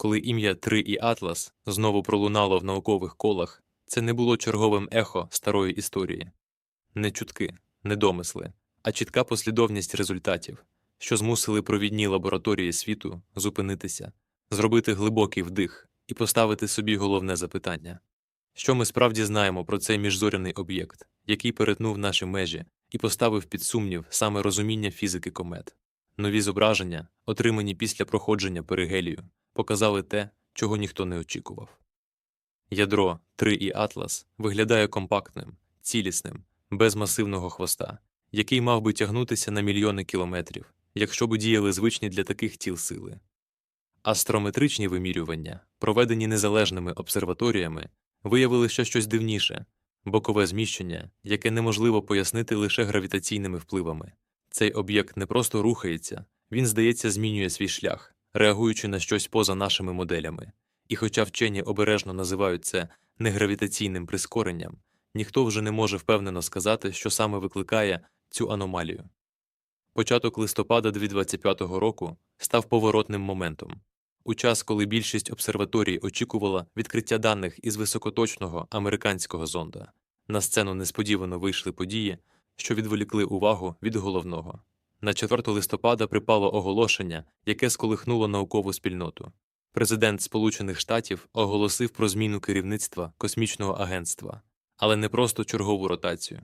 Коли ім'я 3 і Атлас знову пролунало в наукових колах, це не було черговим ехо старої історії. Не чутки, не домисли, а чітка послідовність результатів, що змусили провідні лабораторії світу зупинитися, зробити глибокий вдих і поставити собі головне запитання. Що ми справді знаємо про цей міжзоряний об'єкт, який перетнув наші межі і поставив під сумнів саме розуміння фізики комет? Нові зображення, отримані після проходження перигелію, показали те, чого ніхто не очікував. Ядро 3 і Атлас виглядає компактним, цілісним, без масивного хвоста, який мав би тягнутися на мільйони кілометрів, якщо б діяли звичні для таких тіл сили. Астрометричні вимірювання, проведені незалежними обсерваторіями, виявили ще щось дивніше бокове зміщення, яке неможливо пояснити лише гравітаційними впливами. Цей об'єкт не просто рухається, він, здається, змінює свій шлях, реагуючи на щось поза нашими моделями. І хоча вчені обережно називають це негравітаційним прискоренням, ніхто вже не може впевнено сказати, що саме викликає цю аномалію. Початок листопада 2025 року став поворотним моментом. У час, коли більшість обсерваторій очікувала відкриття даних із високоточного американського зонда, на сцену несподівано вийшли події, що відволікли увагу від головного. На 4 листопада припало оголошення, яке сколихнуло наукову спільноту. Президент Сполучених Штатів оголосив про зміну керівництва космічного агентства, але не просто чергову ротацію.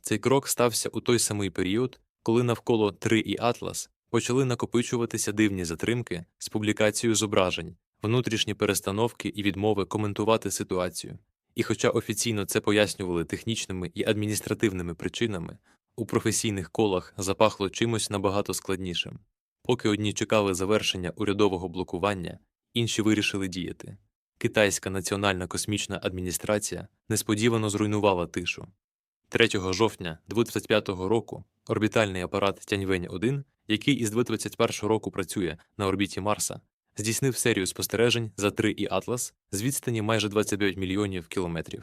Цей крок стався у той самий період, коли навколо 3 і Атлас почали накопичуватися дивні затримки з публікацією зображень, внутрішні перестановки і відмови коментувати ситуацію. І хоча офіційно це пояснювали технічними і адміністративними причинами, у професійних колах запахло чимось набагато складнішим. Поки одні чекали завершення урядового блокування, інші вирішили діяти. Китайська національна космічна адміністрація несподівано зруйнувала тишу. 3 жовтня 2025 року орбітальний апарат Тяньвень 1 який із 2021 року працює на орбіті Марса, здійснив серію спостережень за 3 і Атлас з відстані майже 29 мільйонів кілометрів.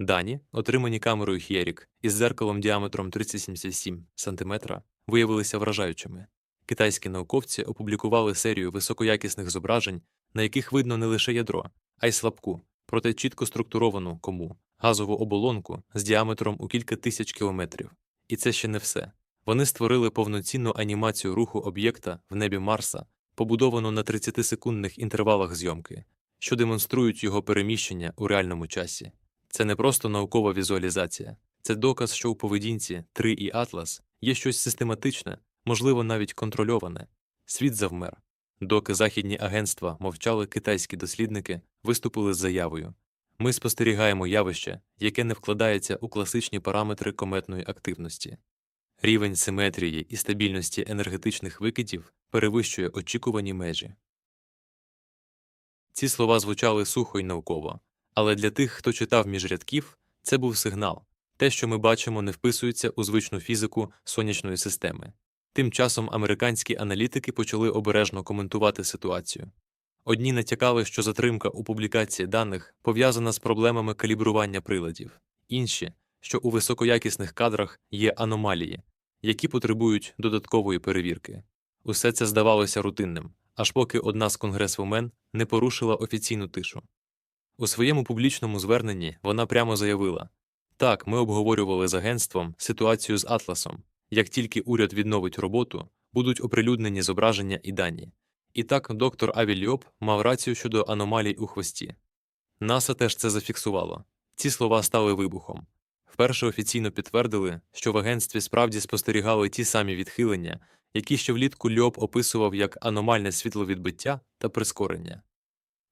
Дані, отримані камерою Хєрік із зеркалом діаметром 377 см, виявилися вражаючими. Китайські науковці опублікували серію високоякісних зображень, на яких видно не лише ядро, а й слабку, проте чітко структуровану кому газову оболонку з діаметром у кілька тисяч кілометрів. І це ще не все. Вони створили повноцінну анімацію руху об'єкта в небі Марса, побудовану на 30-секундних інтервалах зйомки, що демонструють його переміщення у реальному часі. Це не просто наукова візуалізація, це доказ, що у поведінці 3 і Атлас є щось систематичне, можливо, навіть контрольоване. Світ завмер. Доки західні агентства мовчали, китайські дослідники виступили з заявою. Ми спостерігаємо явище, яке не вкладається у класичні параметри кометної активності. Рівень симетрії і стабільності енергетичних викидів перевищує очікувані межі. Ці слова звучали сухо й науково, але для тих, хто читав між рядків, це був сигнал те, що ми бачимо, не вписується у звичну фізику сонячної системи. Тим часом американські аналітики почали обережно коментувати ситуацію. Одні натякали, що затримка у публікації даних пов'язана з проблемами калібрування приладів, інші, що у високоякісних кадрах є аномалії, які потребують додаткової перевірки. Усе це здавалося рутинним, аж поки одна з конгресвомен не порушила офіційну тишу. У своєму публічному зверненні вона прямо заявила так, ми обговорювали з агентством ситуацію з Атласом. Як тільки уряд відновить роботу, будуть оприлюднені зображення і дані. І так доктор Авільйоп мав рацію щодо аномалій у хвості. НАСА теж це зафіксувало. Ці слова стали вибухом. Вперше офіційно підтвердили, що в агентстві справді спостерігали ті самі відхилення, які ще влітку Льоб описував як аномальне світловідбиття та прискорення.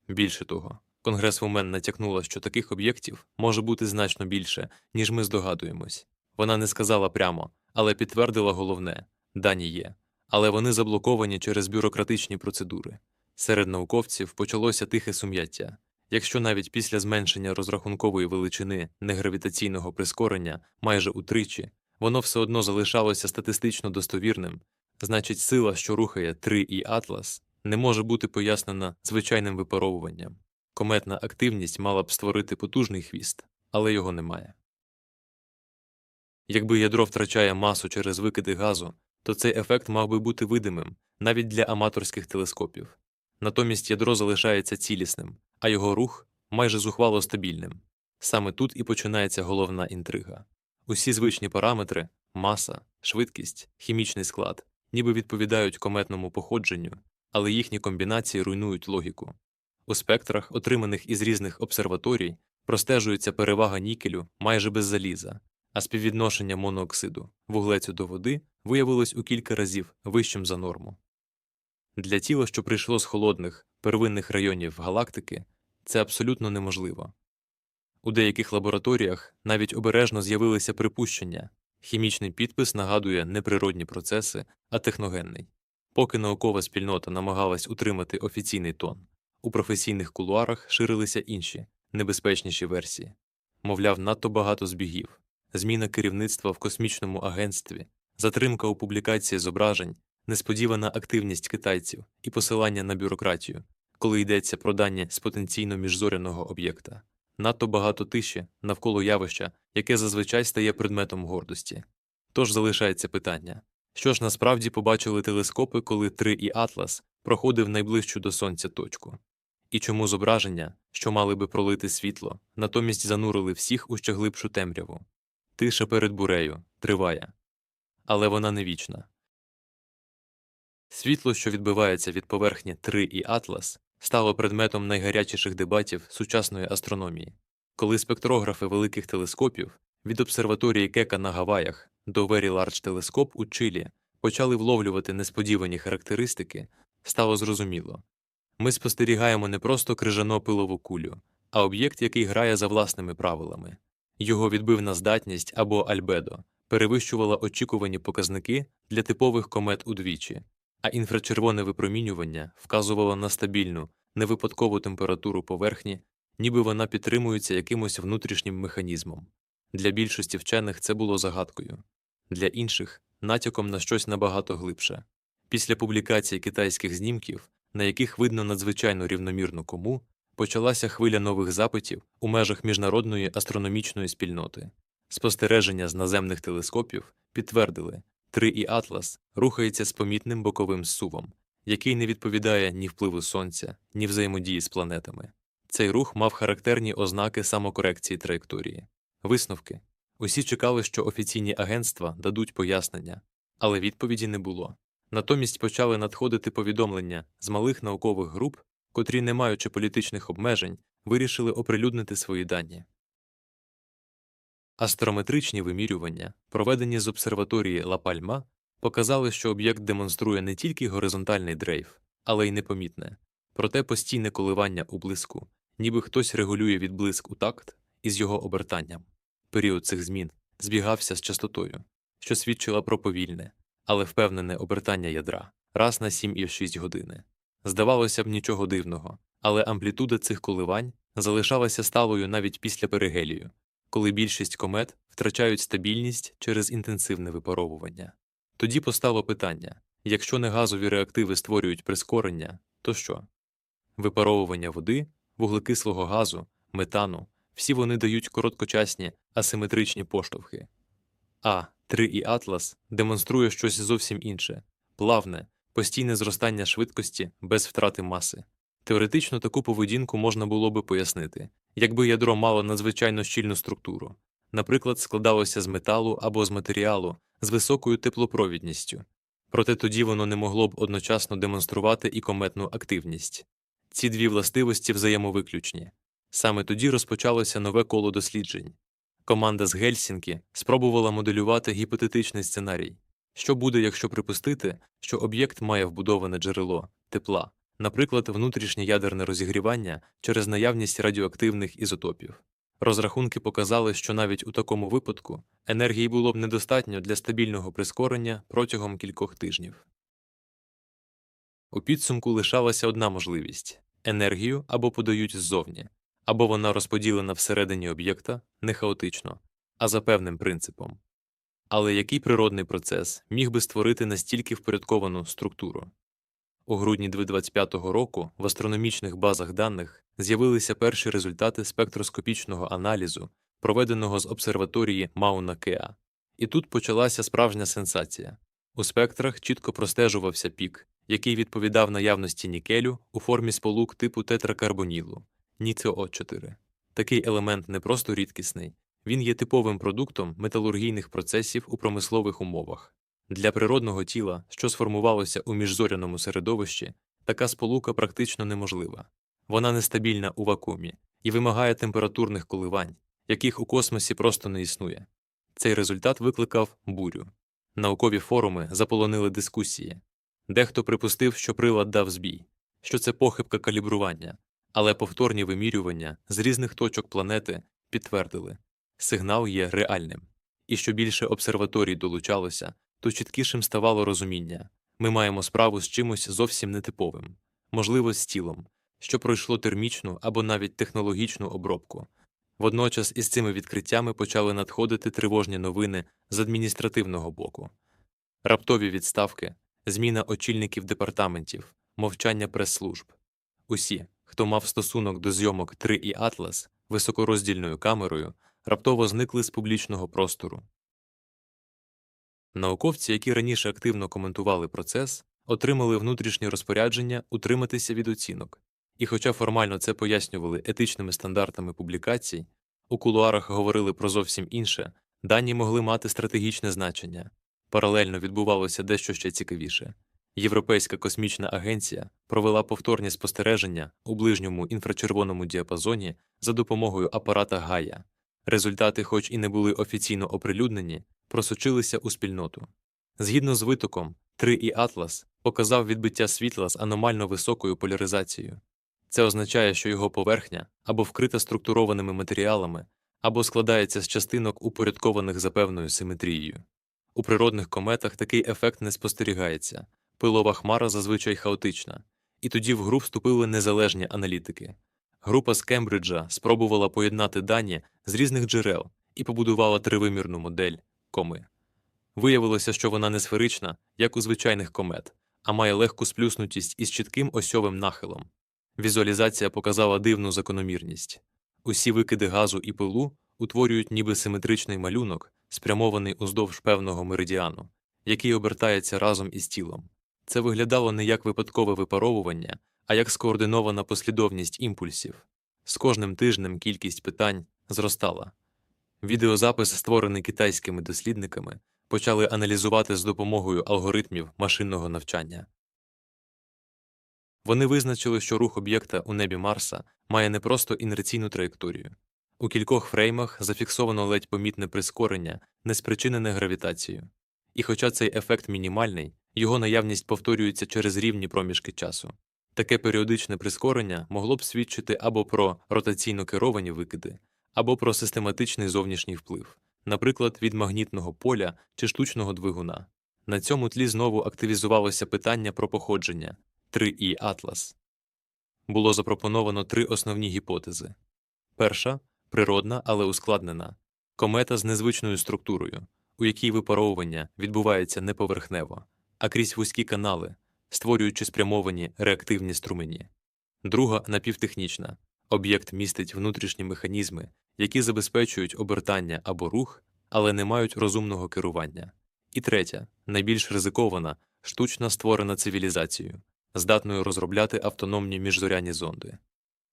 Більше того, конгресвумен натякнула, що таких об'єктів може бути значно більше, ніж ми здогадуємось. Вона не сказала прямо, але підтвердила головне дані є, але вони заблоковані через бюрократичні процедури. Серед науковців почалося тихе сум'яття. Якщо навіть після зменшення розрахункової величини негравітаційного прискорення майже утричі, воно все одно залишалося статистично достовірним, значить сила, що рухає 3 і Атлас, не може бути пояснена звичайним випаровуванням. Кометна активність мала б створити потужний хвіст, але його немає. Якби ядро втрачає масу через викиди газу, то цей ефект мав би бути видимим навіть для аматорських телескопів. натомість ядро залишається цілісним, а його рух майже зухвало стабільним. Саме тут і починається головна інтрига. Усі звичні параметри маса, швидкість, хімічний склад ніби відповідають кометному походженню, але їхні комбінації руйнують логіку. У спектрах, отриманих із різних обсерваторій, простежується перевага нікелю майже без заліза, а співвідношення монооксиду вуглецю до води виявилось у кілька разів вищим за норму. Для тіла, що прийшло з холодних, первинних районів галактики, це абсолютно неможливо. У деяких лабораторіях навіть обережно з'явилися припущення хімічний підпис нагадує не природні процеси, а техногенний. Поки наукова спільнота намагалась утримати офіційний тон, у професійних кулуарах ширилися інші, небезпечніші версії мовляв, надто багато збігів, зміна керівництва в космічному агентстві, затримка у публікації зображень, несподівана активність китайців і посилання на бюрократію, коли йдеться про дані з потенційно міжзоряного об'єкта, надто багато тиші навколо явища, яке зазвичай стає предметом гордості. Тож залишається питання що ж насправді побачили телескопи, коли 3 і Атлас проходив найближчу до сонця точку? І чому зображення, що мали би пролити світло, натомість занурили всіх у ще глибшу темряву? Тиша перед бурею триває, але вона не вічна. Світло, що відбивається від поверхні 3 і Атлас, стало предметом найгарячіших дебатів сучасної астрономії, коли спектрографи великих телескопів від обсерваторії Кека на Гаваях до Very Large Telescope у Чилі почали вловлювати несподівані характеристики, стало зрозуміло. Ми спостерігаємо не просто крижано пилову кулю, а об'єкт, який грає за власними правилами. Його відбивна здатність або альбедо перевищувала очікувані показники для типових комет удвічі, а інфрачервоне випромінювання вказувало на стабільну, невипадкову температуру поверхні, ніби вона підтримується якимось внутрішнім механізмом. Для більшості вчених це було загадкою, для інших натяком на щось набагато глибше. Після публікації китайських знімків, на яких видно надзвичайно рівномірну кому, почалася хвиля нових запитів у межах міжнародної астрономічної спільноти. Спостереження з наземних телескопів підтвердили, 3 і Атлас рухається з помітним боковим сувом, який не відповідає ні впливу сонця, ні взаємодії з планетами. Цей рух мав характерні ознаки самокорекції траєкторії. Висновки усі чекали, що офіційні агентства дадуть пояснення, але відповіді не було. Натомість почали надходити повідомлення з малих наукових груп, котрі, не маючи політичних обмежень, вирішили оприлюднити свої дані. Астрометричні вимірювання, проведені з обсерваторії Ла Пальма, показали, що об'єкт демонструє не тільки горизонтальний дрейф, але й непомітне, проте постійне коливання у блиску, ніби хтось регулює відблиск у такт із його обертанням. Період цих змін збігався з частотою, що свідчила про повільне, але впевнене обертання ядра раз на 7,6 години. Здавалося б, нічого дивного, але амплітуда цих коливань залишалася сталою навіть після перигелію, коли більшість комет втрачають стабільність через інтенсивне випаровування. Тоді постало питання якщо негазові реактиви створюють прискорення, то що? Випаровування води, вуглекислого газу, метану всі вони дають короткочасні асиметричні поштовхи. А 3 і Атлас демонструє щось зовсім інше плавне, постійне зростання швидкості без втрати маси. Теоретично таку поведінку можна було би пояснити, якби ядро мало надзвичайно щільну структуру, наприклад, складалося з металу або з матеріалу з високою теплопровідністю, проте тоді воно не могло б одночасно демонструвати і кометну активність. Ці дві властивості взаємовиключні. Саме тоді розпочалося нове коло досліджень. Команда з Гельсінкі спробувала моделювати гіпотетичний сценарій, що буде, якщо припустити, що об'єкт має вбудоване джерело тепла, наприклад, внутрішнє ядерне розігрівання через наявність радіоактивних ізотопів. Розрахунки показали, що навіть у такому випадку енергії було б недостатньо для стабільного прискорення протягом кількох тижнів. У підсумку лишалася одна можливість енергію або подають ззовні, або вона розподілена всередині об'єкта не хаотично, а за певним принципом. Але який природний процес міг би створити настільки впорядковану структуру? У грудні 2025 року в астрономічних базах даних з'явилися перші результати спектроскопічного аналізу, проведеного з обсерваторії Мауна Кеа. І тут почалася справжня сенсація. У спектрах чітко простежувався пік, який відповідав наявності нікелю у формі сполук типу тетракарбонілу НіЦО4. Такий елемент не просто рідкісний, він є типовим продуктом металургійних процесів у промислових умовах. Для природного тіла, що сформувалося у міжзоряному середовищі, така сполука практично неможлива. Вона нестабільна у вакуумі і вимагає температурних коливань, яких у космосі просто не існує. Цей результат викликав бурю. Наукові форуми заполонили дискусії. Дехто припустив, що прилад дав збій, що це похибка калібрування, але повторні вимірювання з різних точок планети підтвердили сигнал є реальним. І що більше обсерваторій долучалося, то чіткішим ставало розуміння ми маємо справу з чимось зовсім нетиповим, можливо, з тілом, що пройшло термічну або навіть технологічну обробку. Водночас із цими відкриттями почали надходити тривожні новини з адміністративного боку. Раптові відставки, зміна очільників департаментів, мовчання прес-служб. Усі, хто мав стосунок до зйомок 3 і Атлас високороздільною камерою, раптово зникли з публічного простору. Науковці, які раніше активно коментували процес, отримали внутрішнє розпорядження утриматися від оцінок. І хоча формально це пояснювали етичними стандартами публікацій, у кулуарах говорили про зовсім інше, дані могли мати стратегічне значення. Паралельно відбувалося дещо ще цікавіше. Європейська космічна агенція провела повторні спостереження у ближньому інфрачервоному діапазоні за допомогою апарата Гая. Результати, хоч і не були офіційно оприлюднені, просочилися у спільноту. Згідно з витоком, 3 і Атлас показав відбиття світла з аномально високою поляризацією. Це означає, що його поверхня або вкрита структурованими матеріалами, або складається з частинок, упорядкованих за певною симетрією. У природних кометах такий ефект не спостерігається, пилова хмара зазвичай хаотична, і тоді в гру вступили незалежні аналітики. Група з Кембриджа спробувала поєднати дані з різних джерел і побудувала тривимірну модель коми. Виявилося, що вона не сферична, як у звичайних комет, а має легку сплюснутість із чітким осьовим нахилом. Візуалізація показала дивну закономірність усі викиди газу і пилу утворюють ніби симетричний малюнок, спрямований уздовж певного меридіану, який обертається разом із тілом. Це виглядало не як випадкове випаровування, а як скоординована послідовність імпульсів. З кожним тижнем кількість питань зростала. Відеозапис, створений китайськими дослідниками, почали аналізувати з допомогою алгоритмів машинного навчання. Вони визначили, що рух об'єкта у небі Марса має не просто інерційну траєкторію. У кількох фреймах зафіксовано ледь помітне прискорення, не спричинене гравітацією. І хоча цей ефект мінімальний, його наявність повторюється через рівні проміжки часу. Таке періодичне прискорення могло б свідчити або про ротаційно керовані викиди, або про систематичний зовнішній вплив, наприклад, від магнітного поля чи штучного двигуна. На цьому тлі знову активізувалося питання про походження 3І Атлас. Було запропоновано три основні гіпотези перша природна, але ускладнена комета з незвичною структурою, у якій випаровування відбувається не поверхнево, а крізь вузькі канали, створюючи спрямовані реактивні струмені. Друга напівтехнічна об'єкт містить внутрішні механізми, які забезпечують обертання або рух, але не мають розумного керування. І третя найбільш ризикована, штучно створена цивілізацією, здатною розробляти автономні міжзоряні зонди.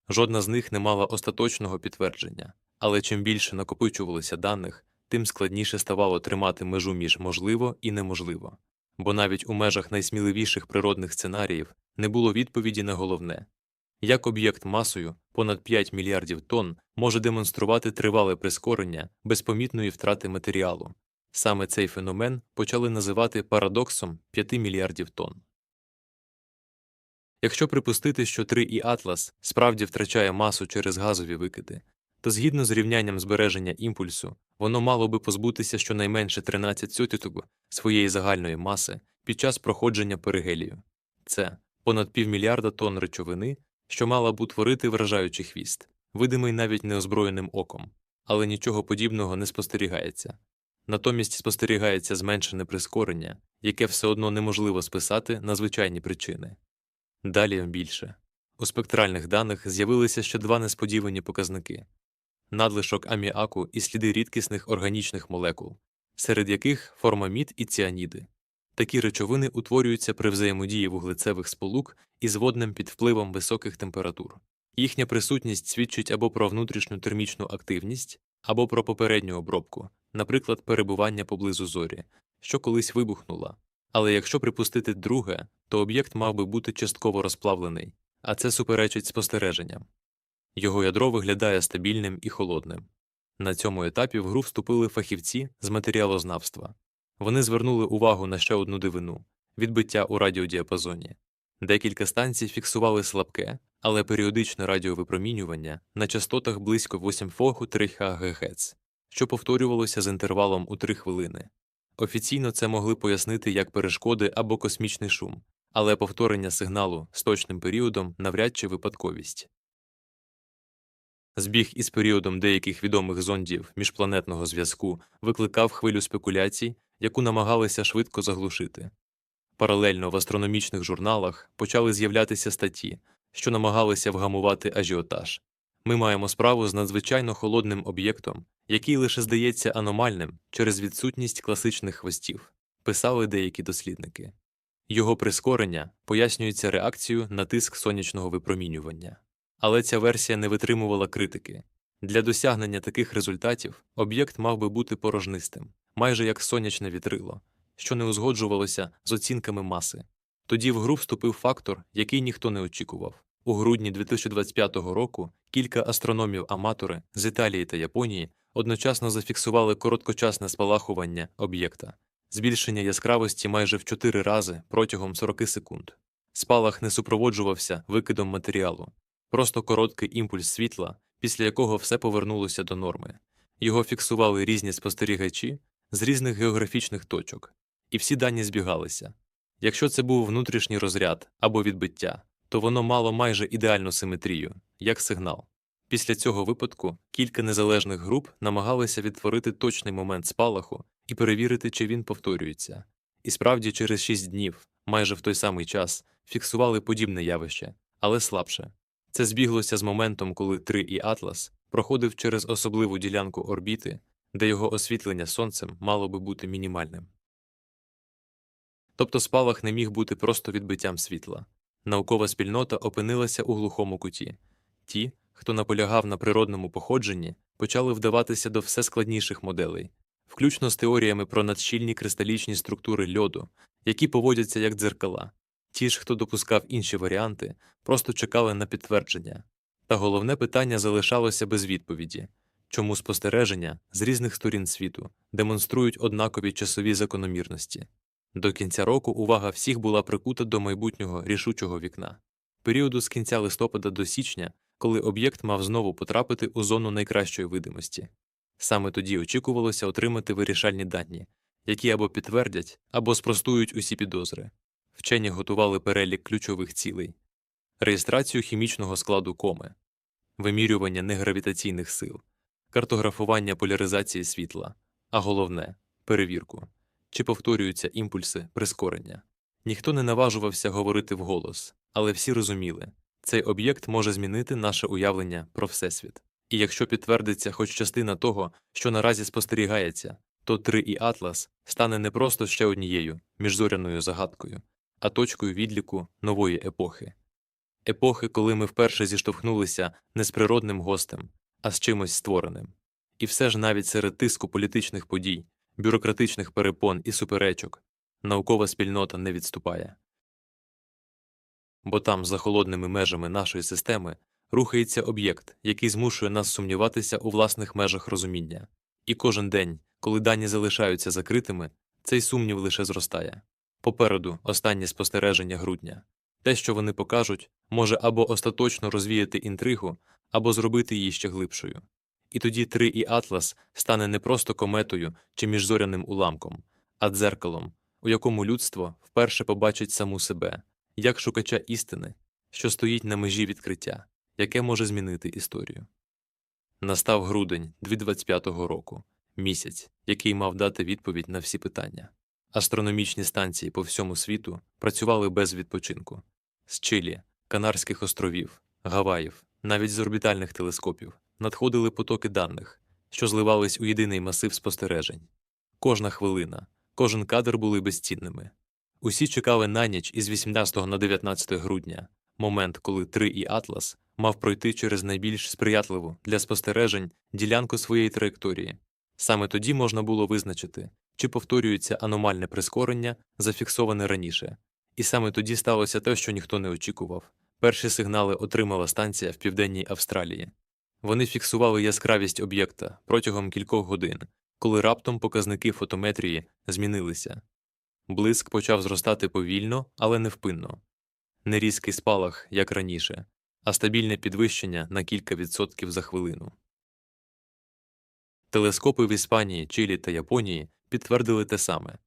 Жодна з них не мала остаточного підтвердження, але чим більше накопичувалося даних, тим складніше ставало тримати межу між можливо і неможливо, бо навіть у межах найсміливіших природних сценаріїв не було відповіді на головне як об'єкт масою понад 5 мільярдів тонн може демонструвати тривале прискорення без помітної втрати матеріалу. Саме цей феномен почали називати парадоксом 5 мільярдів тонн. Якщо припустити, що 3 і Атлас справді втрачає масу через газові викиди, то згідно з рівнянням збереження імпульсу, воно мало би позбутися щонайменше 13 сотіток своєї загальної маси під час проходження перигелію. Це понад півмільярда тонн речовини, що мала б утворити вражаючий хвіст, видимий навіть неозброєним оком, але нічого подібного не спостерігається. Натомість спостерігається зменшене прискорення, яке все одно неможливо списати на звичайні причини. Далі більше. У спектральних даних з'явилися ще два несподівані показники надлишок аміаку і сліди рідкісних органічних молекул, серед яких формамід і ціаніди. Такі речовини утворюються при взаємодії вуглецевих сполук із воднем під впливом високих температур. Їхня присутність свідчить або про внутрішню термічну активність, або про попередню обробку, наприклад, перебування поблизу зорі, що колись вибухнула. Але якщо припустити друге, то об'єкт мав би бути частково розплавлений, а це суперечить спостереженням. Його ядро виглядає стабільним і холодним. На цьому етапі в гру вступили фахівці з матеріалознавства. Вони звернули увагу на ще одну дивину відбиття у радіодіапазоні. Декілька станцій фіксували слабке, але періодичне радіовипромінювання на частотах близько 8,3 ГГц, що повторювалося з інтервалом у 3 хвилини. Офіційно це могли пояснити як перешкоди або космічний шум, але повторення сигналу з точним періодом навряд чи випадковість. Збіг із періодом деяких відомих зондів міжпланетного зв'язку викликав хвилю спекуляцій, яку намагалися швидко заглушити. Паралельно в астрономічних журналах почали з'являтися статті, що намагалися вгамувати ажіотаж. Ми маємо справу з надзвичайно холодним об'єктом, який лише здається аномальним через відсутність класичних хвостів, писали деякі дослідники. Його прискорення пояснюється реакцією на тиск сонячного випромінювання. Але ця версія не витримувала критики. Для досягнення таких результатів об'єкт мав би бути порожнистим, майже як сонячне вітрило, що не узгоджувалося з оцінками маси. Тоді в гру вступив фактор, який ніхто не очікував. У грудні 2025 року кілька астрономів-аматори з Італії та Японії одночасно зафіксували короткочасне спалахування об'єкта, збільшення яскравості майже в 4 рази протягом 40 секунд. Спалах не супроводжувався викидом матеріалу, просто короткий імпульс світла, після якого все повернулося до норми. Його фіксували різні спостерігачі з різних географічних точок, і всі дані збігалися. Якщо це був внутрішній розряд або відбиття, то воно мало майже ідеальну симетрію, як сигнал. Після цього випадку кілька незалежних груп намагалися відтворити точний момент спалаху і перевірити, чи він повторюється. І справді, через шість днів, майже в той самий час, фіксували подібне явище, але слабше. Це збіглося з моментом, коли 3 і Атлас проходив через особливу ділянку орбіти, де його освітлення сонцем мало би бути мінімальним. Тобто спалах не міг бути просто відбиттям світла. Наукова спільнота опинилася у глухому куті. Ті, хто наполягав на природному походженні, почали вдаватися до все складніших моделей, включно з теоріями про надщільні кристалічні структури льоду, які поводяться як дзеркала. Ті ж, хто допускав інші варіанти, просто чекали на підтвердження. Та головне питання залишалося без відповіді чому спостереження з різних сторін світу демонструють однакові часові закономірності. До кінця року увага всіх була прикута до майбутнього рішучого вікна, періоду з кінця листопада до січня, коли об'єкт мав знову потрапити у зону найкращої видимості. Саме тоді очікувалося отримати вирішальні дані, які або підтвердять, або спростують усі підозри. Вчені готували перелік ключових цілей, реєстрацію хімічного складу коми, вимірювання негравітаційних сил, картографування поляризації світла, а головне перевірку, чи повторюються імпульси прискорення. Ніхто не наважувався говорити вголос, але всі розуміли цей об'єкт може змінити наше уявлення про Всесвіт. І якщо підтвердиться хоч частина того, що наразі спостерігається, то 3 і Атлас стане не просто ще однією міжзоряною загадкою, а точкою відліку нової епохи. Епохи, коли ми вперше зіштовхнулися не з природним гостем, а з чимось створеним. І все ж навіть серед тиску політичних подій, бюрократичних перепон і суперечок наукова спільнота не відступає. Бо там, за холодними межами нашої системи, рухається об'єкт, який змушує нас сумніватися у власних межах розуміння. І кожен день, коли дані залишаються закритими, цей сумнів лише зростає. Попереду останнє спостереження грудня. Те, що вони покажуть, може або остаточно розвіяти інтригу, або зробити її ще глибшою. І тоді 3 і Атлас стане не просто кометою чи міжзоряним уламком, а дзеркалом, у якому людство вперше побачить саму себе, як шукача істини, що стоїть на межі відкриття, яке може змінити історію. Настав грудень 2025 року, місяць, який мав дати відповідь на всі питання. Астрономічні станції по всьому світу працювали без відпочинку з Чилі, Канарських островів, Гаваїв, навіть з орбітальних телескопів надходили потоки даних, що зливались у єдиний масив спостережень. Кожна хвилина, кожен кадр були безцінними. Усі чекали на ніч із 18 на 19 грудня, момент, коли 3 і Атлас мав пройти через найбільш сприятливу для спостережень ділянку своєї траєкторії. Саме тоді можна було визначити, чи повторюється аномальне прискорення, зафіксоване раніше. І саме тоді сталося те, що ніхто не очікував. Перші сигнали отримала станція в південній Австралії. Вони фіксували яскравість об'єкта протягом кількох годин, коли раптом показники фотометрії змінилися. Блиск почав зростати повільно, але невпинно. Не різкий спалах, як раніше, а стабільне підвищення на кілька відсотків за хвилину. Телескопи в Іспанії, Чилі та Японії підтвердили те саме.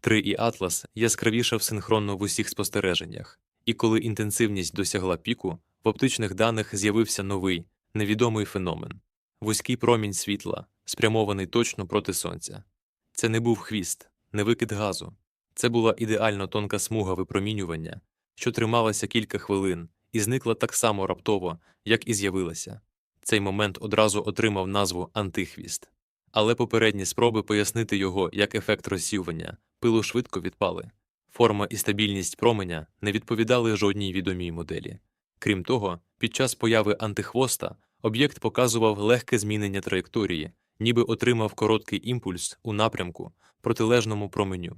3 і Атлас яскравішав синхронно в усіх спостереженнях, і коли інтенсивність досягла піку, в оптичних даних з'явився новий, невідомий феномен вузький промінь світла, спрямований точно проти сонця. Це не був хвіст, не викид газу. Це була ідеально тонка смуга випромінювання, що трималася кілька хвилин і зникла так само раптово, як і з'явилася. Цей момент одразу отримав назву антихвіст. Але попередні спроби пояснити його як ефект розсіювання пилу швидко відпали. Форма і стабільність променя не відповідали жодній відомій моделі. Крім того, під час появи антихвоста об'єкт показував легке змінення траєкторії, ніби отримав короткий імпульс у напрямку протилежному променю.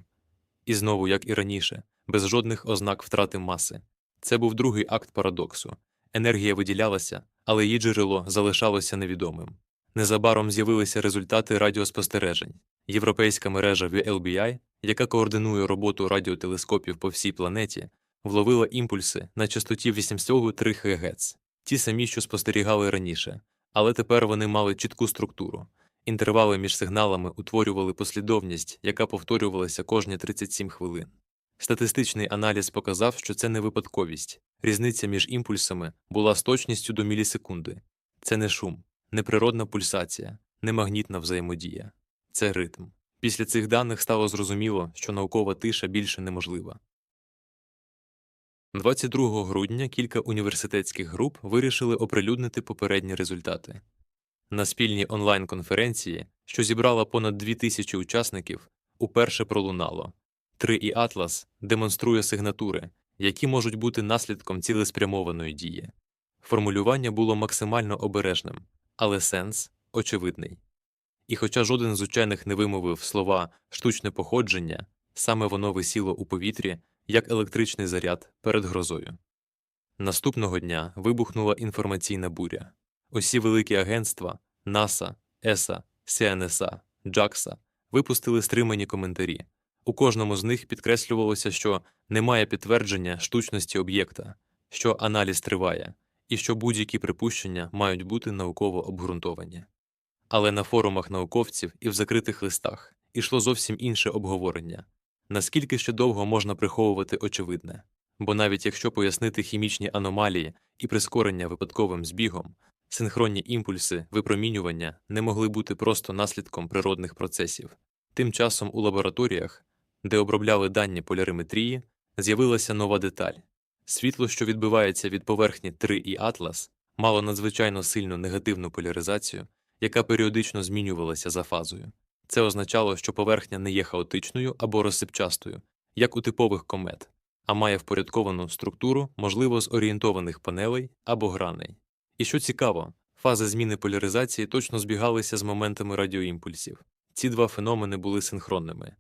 І знову, як і раніше, без жодних ознак втрати маси. Це був другий акт парадоксу. Енергія виділялася, але її джерело залишалося невідомим. Незабаром з'явилися результати радіоспостережень. Європейська мережа VLBI, яка координує роботу радіотелескопів по всій планеті, вловила імпульси на частоті 803 ГГц, ті самі, що спостерігали раніше, але тепер вони мали чітку структуру. Інтервали між сигналами утворювали послідовність, яка повторювалася кожні 37 хвилин. Статистичний аналіз показав, що це не випадковість. Різниця між імпульсами була з точністю до мілісекунди. Це не шум, не природна пульсація, не магнітна взаємодія. Це ритм. Після цих даних стало зрозуміло, що наукова тиша більше неможлива. 22 грудня кілька університетських груп вирішили оприлюднити попередні результати. На спільній онлайн-конференції, що зібрала понад 2000 учасників, уперше пролунало 3 і Атлас демонструє сигнатури, які можуть бути наслідком цілеспрямованої дії. Формулювання було максимально обережним, але сенс очевидний. І хоча жоден з учених не вимовив слова штучне походження, саме воно висіло у повітрі як електричний заряд перед грозою. Наступного дня вибухнула інформаційна буря. Усі великі агентства НАСА, ЕСА, СНСА, JAXA випустили стримані коментарі. У кожному з них підкреслювалося, що немає підтвердження штучності об'єкта, що аналіз триває, і що будь-які припущення мають бути науково обґрунтовані. Але на форумах науковців і в закритих листах ішло зовсім інше обговорення наскільки ще довго можна приховувати очевидне, бо навіть якщо пояснити хімічні аномалії і прискорення випадковим збігом, синхронні імпульси випромінювання не могли бути просто наслідком природних процесів. Тим часом у лабораторіях, де обробляли дані поляриметрії, з'явилася нова деталь світло, що відбивається від поверхні 3 і Атлас, мало надзвичайно сильну негативну поляризацію, яка періодично змінювалася за фазою. Це означало, що поверхня не є хаотичною або розсипчастою, як у типових комет, а має впорядковану структуру, можливо, з орієнтованих панелей або граней. І що цікаво, фази зміни поляризації точно збігалися з моментами радіоімпульсів. Ці два феномени були синхронними.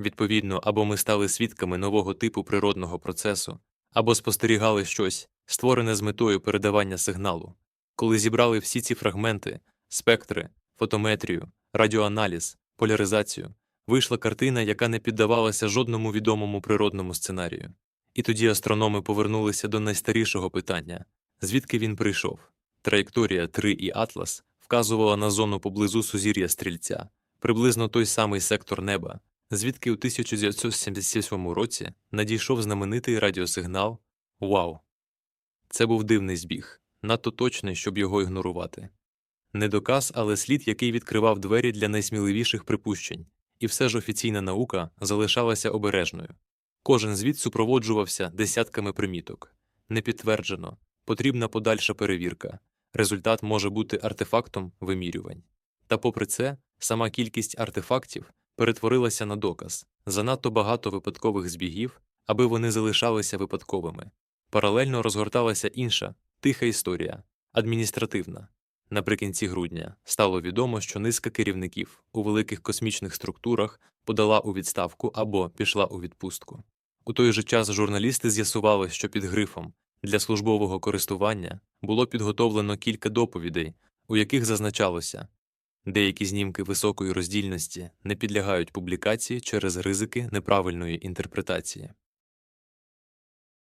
Відповідно, або ми стали свідками нового типу природного процесу, або спостерігали щось, створене з метою передавання сигналу. Коли зібрали всі ці фрагменти, спектри, фотометрію, радіоаналіз, поляризацію, вийшла картина, яка не піддавалася жодному відомому природному сценарію. І тоді астрономи повернулися до найстарішого питання звідки він прийшов. Траєкторія 3 і Атлас вказувала на зону поблизу сузір'я стрільця, приблизно той самий сектор неба, звідки у 1977 році надійшов знаменитий радіосигнал Вау! Це був дивний збіг, надто точний, щоб його ігнорувати. Не доказ, але слід, який відкривав двері для найсміливіших припущень, і все ж офіційна наука залишалася обережною. Кожен звіт супроводжувався десятками приміток. Не підтверджено, потрібна подальша перевірка, результат може бути артефактом вимірювань. Та, попри це, сама кількість артефактів перетворилася на доказ Занадто багато випадкових збігів, аби вони залишалися випадковими. Паралельно розгорталася інша, тиха історія, адміністративна. Наприкінці грудня стало відомо, що низка керівників у великих космічних структурах подала у відставку або пішла у відпустку. У той же час журналісти з'ясували, що під грифом для службового користування було підготовлено кілька доповідей, у яких зазначалося, деякі знімки високої роздільності не підлягають публікації через ризики неправильної інтерпретації.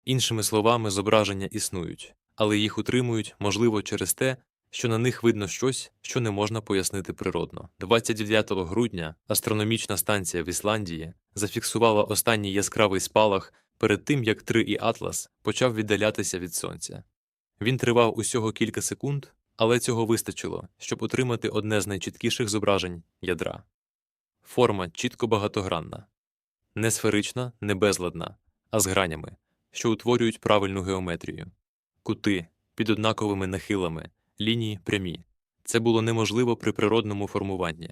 Іншими словами, зображення існують, але їх утримують, можливо, через те, що на них видно щось, що не можна пояснити природно. 29 грудня астрономічна станція в Ісландії зафіксувала останній яскравий спалах перед тим, як 3І Атлас почав віддалятися від сонця. Він тривав усього кілька секунд, але цього вистачило, щоб отримати одне з найчіткіших зображень ядра. Форма чітко багатогранна, не сферична, не безладна, а з гранями, що утворюють правильну геометрію. Кути під однаковими нахилами, лінії прямі. Це було неможливо при природному формуванні.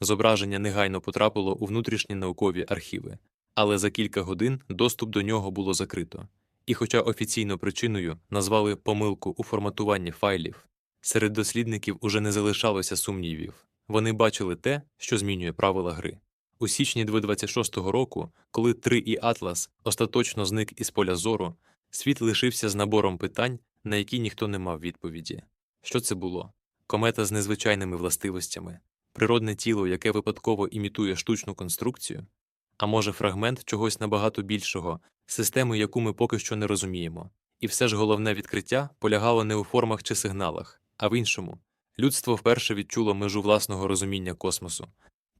Зображення негайно потрапило у внутрішні наукові архіви, але за кілька годин доступ до нього було закрито. І, хоча офіційно причиною назвали помилку у форматуванні файлів, серед дослідників уже не залишалося сумнівів. Вони бачили те, що змінює правила гри. У січні 2026 року, коли 3І Атлас остаточно зник із поля зору, світ лишився з набором питань, на які ніхто не мав відповіді. Що це було? Комета з незвичайними властивостями, природне тіло, яке випадково імітує штучну конструкцію, а може фрагмент чогось набагато більшого, системи, яку ми поки що не розуміємо. І все ж головне відкриття полягало не у формах чи сигналах, а в іншому. Людство вперше відчуло межу власного розуміння космосу.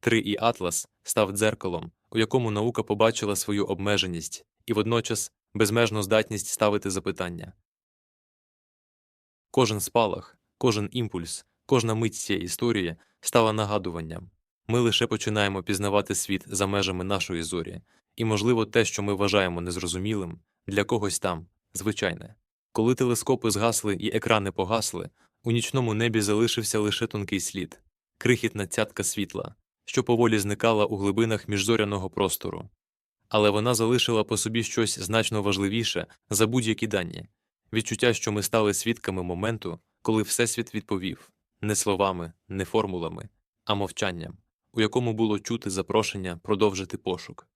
3І Атлас став дзеркалом, у якому наука побачила свою обмеженість і водночас безмежну здатність ставити запитання. Кожен спалах, кожен імпульс, кожна мить цієї історії стала нагадуванням. Ми лише починаємо пізнавати світ за межами нашої зорі, і, можливо, те, що ми вважаємо незрозумілим, для когось там звичайне. Коли телескопи згасли і екрани погасли, у нічному небі залишився лише тонкий слід, крихітна цятка світла, що поволі зникала у глибинах міжзоряного простору. Але вона залишила по собі щось значно важливіше за будь-які дані відчуття, що ми стали свідками моменту, коли Всесвіт відповів не словами, не формулами, а мовчанням, у якому було чути запрошення продовжити пошук.